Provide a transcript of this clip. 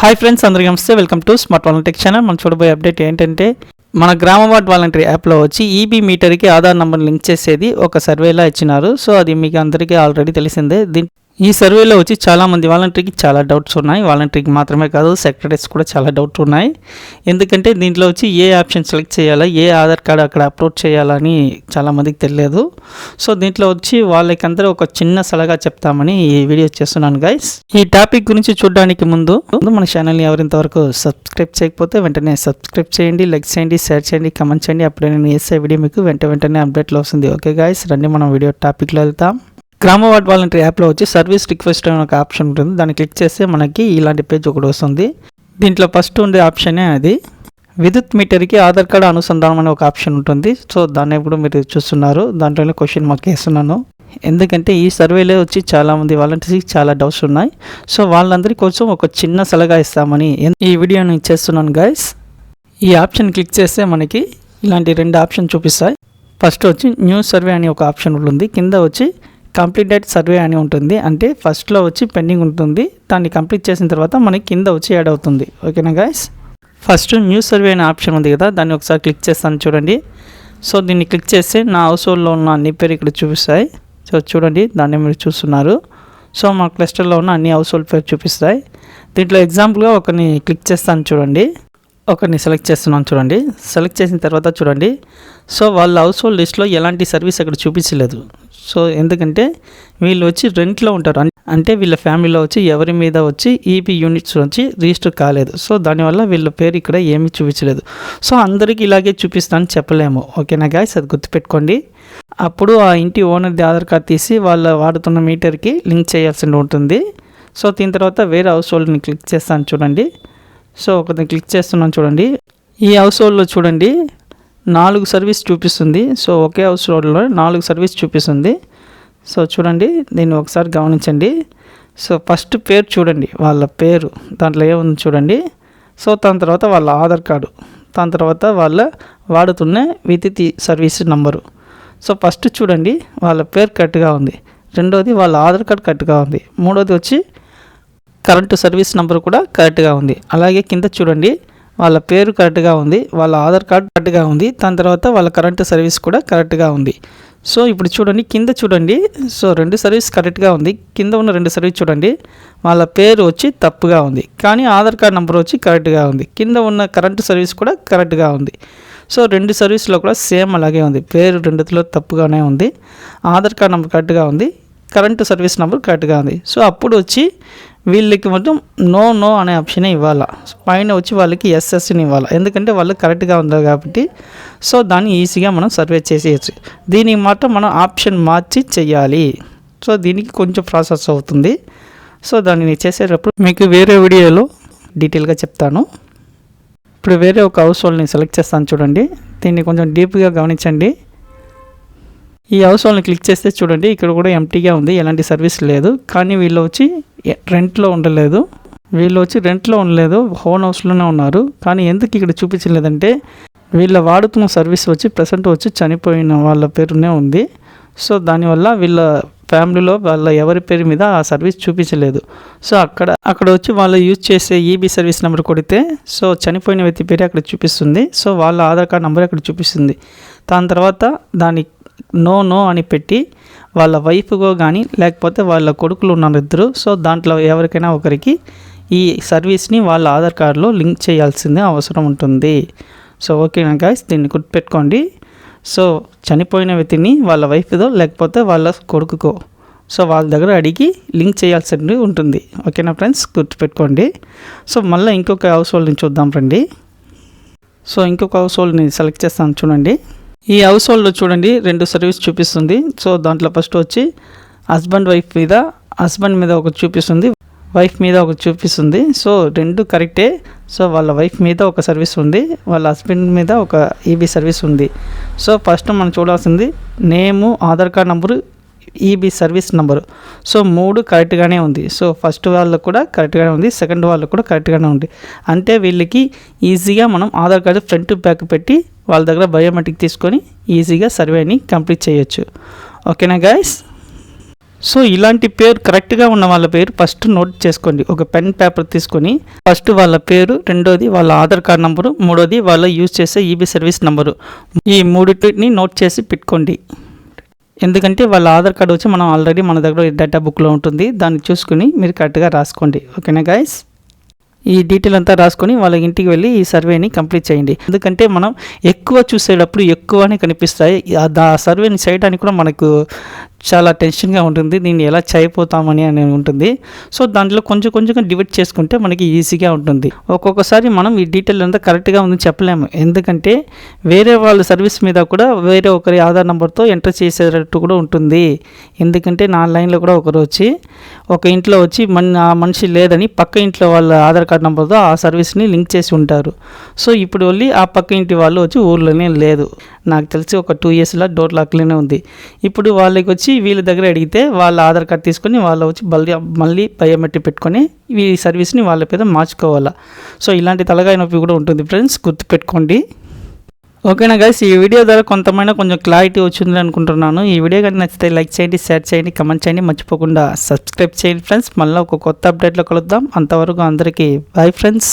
Hi friends అందరికీ నమస్తే. Welcome to smart volunteer channel మనం చూడబోయే అప్డేట్ ఏంటంటే మన గ్రామ వార్డ్ వాలంటరీ యాప్లో వచ్చి ఈబీ మీటర్కి ఆధార్ నెంబర్ లింక్ చేసేది ఒక సర్వేలా ఇచ్చినారు. సో అది మీకు అందరికీ ఆల్రెడీ తెలిసిందే. దీని ఈ సర్వేలో వచ్చి చాలామంది వాలంటీర్కి చాలా డౌట్స్ ఉన్నాయి. వాలంటీర్కి మాత్రమే కాదు సెక్రటరీస్ కూడా చాలా డౌట్ ఉన్నాయి. ఎందుకంటే దీంట్లో వచ్చి ఏ ఆప్షన్ సెలెక్ట్ చేయాలా ఏ ఆధార్ కార్డు అక్కడ అప్లోడ్ చేయాలని చాలామందికి తెలియదు. సో దీంట్లో వచ్చి వాళ్ళకందరూ ఒక చిన్న సలహా చెప్తామని ఈ వీడియో చేస్తున్నాను గైస్ ఈ టాపిక్ గురించి చూడడానికి ముందు ముందు మన ఛానల్ని ఎవరింతవరకు సబ్స్క్రైబ్ చేయకపోతే వెంటనే సబ్స్క్రైబ్ చేయండి లైక్ చేయండి షేర్ చేయండి కమెంట్ చేయండి. అప్పుడే నేను వేసే వీడియో మీకు వెంట వెంటనే అప్డేట్లో వస్తుంది. ఓకే గాయస్ రండి మనం వీడియో టాపిక్లో వెళ్తాం. గ్రామ వార్డ్ వాలంటీర్ యాప్లో వచ్చి సర్వీస్ రిక్వెస్ట్ అనే ఒక ఆప్షన్ ఉంటుంది. దాన్ని క్లిక్ చేస్తే మనకి ఇలాంటి పేజ్ ఒకటి వస్తుంది. దీంట్లో ఫస్ట్ ఉండే ఆప్షనే అది. విద్యుత్ మీటర్కి ఆధార్ కార్డు అనుసంధానం అనే ఒక ఆప్షన్ ఉంటుంది. సో దాన్ని కూడా మీరు చూస్తున్నారు. దాంట్లోనే క్వశ్చన్ మార్క్ వేస్తున్నాను ఎందుకంటే ఈ సర్వేలో వచ్చి చాలామంది వాలంటీర్స్కి చాలా డౌట్స్ ఉన్నాయి. సో వాళ్ళందరి కోసం ఒక చిన్న సలహా ఇస్తామని ఈ వీడియోని చేస్తున్నాను గైస్ ఈ ఆప్షన్ క్లిక్ చేస్తే మనకి ఇలాంటి రెండు ఆప్షన్ చూపిస్తాయి. ఫస్ట్ వచ్చి న్యూ సర్వే అనే ఒక ఆప్షన్ ఉంటుంది. కింద వచ్చి కంప్లీటెడ్ సర్వే అని ఉంటుంది. అంటే ఫస్ట్లో వచ్చి పెండింగ్ ఉంటుంది. దాన్ని కంప్లీట్ చేసిన తర్వాత మనకి కింద వచ్చి యాడ్ అవుతుంది. ఓకేనా గాయస్? ఫస్ట్ న్యూ సర్వే అనే ఆప్షన్ ఉంది కదా దాన్ని ఒకసారి క్లిక్ చేస్తాను చూడండి. సో దీన్ని క్లిక్ చేస్తే నా హౌస్ హోల్డ్లో ఉన్న అన్ని పేరు ఇక్కడ చూపిస్తాయి. సో చూడండి దాన్ని మీరు చూస్తున్నారు. సో మా క్లస్టర్లో ఉన్న అన్ని హౌస్ హోల్డ్ పేరు చూపిస్తాయి. దీంట్లో ఎగ్జాంపుల్గా ఒకరిని క్లిక్ చేస్తాను చూడండి. ఒకరిని సెలెక్ట్ చేస్తున్నాను చూడండి. సెలెక్ట్ చేసిన తర్వాత చూడండి. సో వాళ్ళ హౌస్ హోల్డ్ లిస్ట్లో ఎలాంటి సర్వీస్ అక్కడ చూపించలేదు. సో ఎందుకంటే వీళ్ళు వచ్చి రెంట్లో ఉంటారు. అంటే వీళ్ళ ఫ్యామిలీలో వచ్చి ఎవరి మీద వచ్చి ఈపీ యూనిట్స్ వచ్చి రిజిస్టర్ కాలేదు. సో దానివల్ల వీళ్ళ పేరు ఇక్కడ ఏమీ చూపించలేదు. సో అందరికీ ఇలాగే చూపిస్తానని చెప్పలేము. ఓకేనా గాయస్ అది గుర్తుపెట్టుకోండి. అప్పుడు ఆ ఇంటి ఓనర్ది ఆధార్ కార్డ్ తీసి వాళ్ళ వాడుతున్న మీటర్కి లింక్ చేయాల్సి ఉంటుంది. సో దీని తర్వాత వేరే హౌస్ హోల్డ్ని క్లిక్ చేస్తాను చూడండి. సో ఒకరిని క్లిక్ చేస్తున్నాను చూడండి. ఈ హౌస్ హోల్డ్లో చూడండి నాలుగు సర్వీస్ చూపిస్తుంది. సో ఒకే హౌస్ హోల్డ్లో నాలుగు సర్వీస్ చూపిస్తుంది. సో చూడండి దీన్ని ఒకసారి గమనించండి. సో ఫస్ట్ పేరు చూడండి వాళ్ళ పేరు. దాంట్లో ఏముంది చూడండి. సో దాని తర్వాత వాళ్ళ ఆధార్ కార్డు. దాని తర్వాత వాళ్ళ వాడుతున్న విద్యుత్ సర్వీస్ నంబరు. సో ఫస్ట్ చూడండి వాళ్ళ పేరు కరెక్ట్గా ఉంది. రెండోది వాళ్ళ ఆధార్ కార్డు కరెక్ట్గా ఉంది. మూడోది వచ్చి కరెంటు సర్వీస్ నెంబర్ కూడా కరెక్ట్గా ఉంది. అలాగే కింద చూడండి వాళ్ళ పేరు కరెక్ట్గా ఉంది వాళ్ళ ఆధార్ కార్డు కరెక్ట్గా ఉంది దాని తర్వాత వాళ్ళ కరెంటు సర్వీస్ కూడా కరెక్ట్గా ఉంది. సో ఇప్పుడు చూడండి కింద చూడండి సో రెండు సర్వీస్ కరెక్ట్గా ఉంది కింద ఉన్న రెండు సర్వీస్ చూడండి వాళ్ళ పేరు వచ్చి తప్పుగా ఉంది కానీ ఆధార్ కార్డ్ నెంబర్ వచ్చి కరెక్ట్గా ఉంది కింద ఉన్న కరెంటు సర్వీస్ కూడా కరెక్ట్గా ఉంది. సో రెండు సర్వీస్లో కూడా సేమ్ అలాగే ఉంది పేరు రెండులో తప్పుగానే ఉంది ఆధార్ కార్డ్ నెంబర్ కరెక్ట్గా ఉంది కరెంటు సర్వీస్ నెంబర్ కరెక్ట్గా ఉంది. సో అప్పుడు వచ్చి వీళ్ళకి మొత్తం నో నో అనే ఆప్షనే ఇవ్వాలా. పైన వచ్చి వాళ్ళకి ఎస్ఎస్ని ఇవ్వాలి. ఎందుకంటే వాళ్ళు కరెక్ట్గా ఉన్నారు కాబట్టి. సో దాన్ని ఈజీగా మనం సర్వే చేసేయచ్చు. దీనికి మాత్రం మనం ఆప్షన్ మార్చి చేయాలి. సో దీనికి కొంచెం ప్రాసెస్ అవుతుంది. సో దాన్ని చేసేటప్పుడు మీకు వేరే వీడియోలో డీటెయిల్గా చెప్తాను. ఇప్పుడు వేరే ఒక హౌస్ హోల్డ్ని సెలెక్ట్ చేస్తాను చూడండి. దీన్ని కొంచెం డీప్గా గమనించండి. ఈ హౌస్ వాళ్ళని క్లిక్ చేస్తే చూడండి ఇక్కడ కూడా ఎంటీగా ఉంది ఎలాంటి సర్వీస్ లేదు. కానీ వీళ్ళు వచ్చి రెంట్లో ఉండలేదు. వీళ్ళు వచ్చి రెంట్లో ఉండలేదు హోన్ హౌస్లోనే ఉన్నారు. కానీ ఎందుకు ఇక్కడ చూపించలేదంటే వీళ్ళ వాడుతున్న సర్వీస్ వచ్చి ప్రజెంట్ వచ్చి చనిపోయిన వాళ్ళ పేరునే ఉంది. సో దానివల్ల వీళ్ళ ఫ్యామిలీలో వాళ్ళ ఎవరి పేరు మీద ఆ సర్వీస్ చూపించలేదు. సో అక్కడ అక్కడ వచ్చి వాళ్ళు యూజ్ చేసే ఈబీ సర్వీస్ నెంబర్ కొడితే సో చనిపోయిన వ్యక్తి పేరు అక్కడ చూపిస్తుంది. సో వాళ్ళ ఆధార్ కార్డ్ నెంబర్ అక్కడ చూపిస్తుంది. దాని తర్వాత దాని నో నో అని పెట్టి వాళ్ళ వైఫ్గో కానీ లేకపోతే వాళ్ళ కొడుకులు ఉన్నారు ఇద్దరు సో దాంట్లో ఎవరికైనా ఒకరికి ఈ సర్వీస్ని వాళ్ళ ఆధార్ కార్డులో లింక్ చేయాల్సిందే అవసరం ఉంటుంది. సో ఓకేనా గాయస్ దీన్ని గుర్తుపెట్టుకోండి. సో చనిపోయిన వ్యక్తిని వాళ్ళ వైఫ్దో లేకపోతే వాళ్ళ కొడుకుకో సో వాళ్ళ దగ్గర అడిగి లింక్ చేయాల్సి ఉంటుంది. ఓకేనా ఫ్రెండ్స్ గుర్తుపెట్టుకోండి. సో మళ్ళీ ఇంకొక హౌస్ హోల్డ్ని చూద్దాం రండి. సో ఇంకొక హౌస్ హోల్డ్ని సెలెక్ట్ చేస్తాను చూడండి. ఈ హౌస్ హోల్డ్లో చూడండి రెండు సర్వీస్ చూపిస్తుంది. సో దాంట్లో ఫస్ట్ వచ్చి హస్బెండ్ వైఫ్ మీద హస్బెండ్ మీద ఒకటి చూపిస్తుంది వైఫ్ మీద ఒకటి చూపిస్తుంది. సో రెండు కరెక్టే సో వాళ్ళ వైఫ్ మీద ఒక సర్వీస్ ఉంది వాళ్ళ హస్బెండ్ మీద ఒక ఈబీ సర్వీస్ ఉంది. సో ఫస్ట్ మనం చూడాల్సింది నేము Aadhaar card number EB service number so మూడు కరెక్ట్గానే ఉంది. సో ఫస్ట్ వాళ్ళకు కూడా కరెక్ట్గానే ఉంది సెకండ్ వాళ్ళకు కూడా కరెక్ట్గానే ఉంది. అంటే వీళ్ళకి ఈజీగా మనం ఆధార్ కార్డు ఫ్రంట్ బ్యాక్ పెట్టి వాళ్ళ దగ్గర బయోమెట్రిక్ తీసుకొని ఈజీగా సర్వేని కంప్లీట్ చేయొచ్చు. ఓకేనా గాయస్ సో ఇలాంటి పేరు కరెక్ట్గా ఉన్న వాళ్ళ పేరు ఫస్ట్ నోట్ చేసుకోండి. ఒక పెన్ పేపర్ తీసుకొని ఫస్ట్ వాళ్ళ పేరు రెండోది వాళ్ళ ఆధార్ కార్డ్ నంబరు మూడోది వాళ్ళ యూజ్ చేసే ఈబీ సర్వీస్ నంబరు. ఈ మూడింటిని నోట్ చేసి పెట్టుకోండి. ఎందుకంటే వాళ్ళ ఆధార్ కార్డు వచ్చి మనం ఆల్రెడీ మన దగ్గర డేటా బుక్లో ఉంటుంది. దాన్ని చూసుకుని మీరు కరెక్ట్గా రాసుకోండి. ఓకేనా గాయస్ ఈ డీటెయిల్ అంతా రాసుకొని వాళ్ళ ఇంటికి వెళ్ళి ఈ సర్వేని కంప్లీట్ చేయండి. ఎందుకంటే మనం ఎక్కువ చూసేటప్పుడు ఎక్కువనే కనిపిస్తాయి. ఆ- సర్వేని చేయడానికి కూడా మనకు చాలా టెన్షన్గా ఉంటుంది. దీన్ని ఎలా చేయపోతామని అని ఉంటుంది. సో దాంట్లో కొంచెం కొంచెంగా డివైడ్ చేసుకుంటే మనకి ఈజీగా ఉంటుంది. ఒక్కొక్కసారి మనం ఈ డీటెయిల్ అంతా కరెక్ట్గా ఉందని చెప్పలేము. ఎందుకంటే వేరే వాళ్ళ సర్వీస్ మీద కూడా వేరే ఒకరి ఆధార్ నెంబర్తో ఎంటర్ చేసేటట్టు కూడా ఉంటుంది. ఎందుకంటే నా లైన్లో కూడా ఒకరు వచ్చి ఒక ఇంట్లో వచ్చి మన ఆ మనిషి లేదని పక్క ఇంట్లో వాళ్ళ ఆధార్ కార్డ్ నెంబర్తో ఆ సర్వీస్ని లింక్ చేసి ఉంటారు. సో ఇప్పుడు వెళ్ళి ఆ పక్క ఇంటి వాళ్ళు వచ్చి ఊర్లోనే లేదు. నాకు తెలిసి ఒక టూ ఇయర్స్లో డోర్ లాక్లోనే ఉంది. ఇప్పుడు వాళ్ళకి వచ్చి వచ్చి వీళ్ళ దగ్గర అడిగితే వాళ్ళ ఆధార్ కార్డ్ తీసుకొని వాళ్ళు వచ్చి మళ్ళీ మళ్ళీ బయోమెట్రిక్ పెట్టుకొని ఈ సర్వీస్ని వాళ్ళ పేద మార్చుకోవాలా. సో ఇలాంటి తలకాయ నొప్పి కూడా ఉంటుంది ఫ్రెండ్స్ గుర్తుపెట్టుకోండి. ఓకేనా గైస్ ఈ వీడియో ద్వారా కొంతమైనా కొంచెం క్లారిటీ వచ్చింది అనుకుంటున్నాను. ఈ వీడియో కానీ నచ్చితే లైక్ చేయండి షేర్ చేయండి కమెంట్ చేయండి. మర్చిపోకుండా సబ్స్క్రైబ్ చేయండి ఫ్రెండ్స్. మళ్ళీ ఒక కొత్త అప్డేట్లో కలుద్దాం. అంతవరకు అందరికీ బాయ్ ఫ్రెండ్స్